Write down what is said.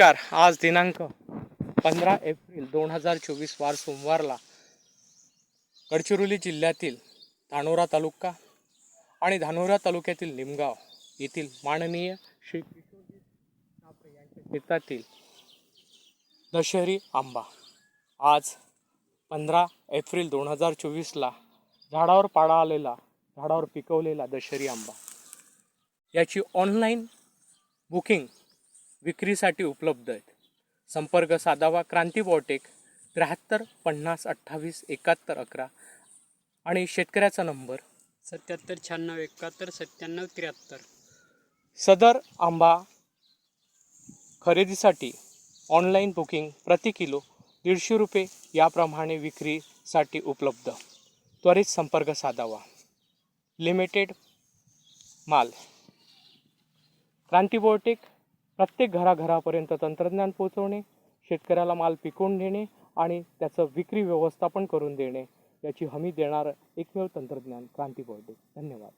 नमस्कार. आज दिनांक पंधरा एप्रिल दोन हजार चोवीस वार सोमवारला गडचिरोली जिल्ह्यातील धानोरा तालुका आणि धानोरा तालुक्यातील निमगाव येथील माननीय श्री किशोरजी ठाकरे यांच्या शेतातील दशहरी आंबा. आज पंधरा एप्रिल दोन हजार चोवीसला झाडावर पाडा आलेला झाडावर पिकवलेला दशहरी आंबा. याची ऑनलाईन बुकिंग विक्रीसाठी उपलब्ध आहेत. संपर्क साधावा क्रांती बॉटेक त्र्याहत्तर पन्नास अठ्ठावीस एकाहत्तर अकरा. आणि शेतकऱ्याचा नंबर? सत्याहत्तर शहाण्णव एकाहत्तर सत्त्याण्णव त्र्याहत्तर. सदर आंबा खरेदीसाठी ऑनलाईन बुकिंग प्रति किलो दीडशे रुपये याप्रमाणे विक्रीसाठी उपलब्ध. त्वरित संपर्क साधावा. लिमिटेड माल. क्रांती बायोटेक प्रत्येक घराघरापर्यंत तंत्रज्ञान पोहोचवणे शेतकऱ्याला माल पिकवून देणे आणि त्याचं विक्री व्यवस्थापन करून देणे याची हमी देणारं एकमेव तंत्रज्ञान क्रांती बायोटेक धन्यवाद.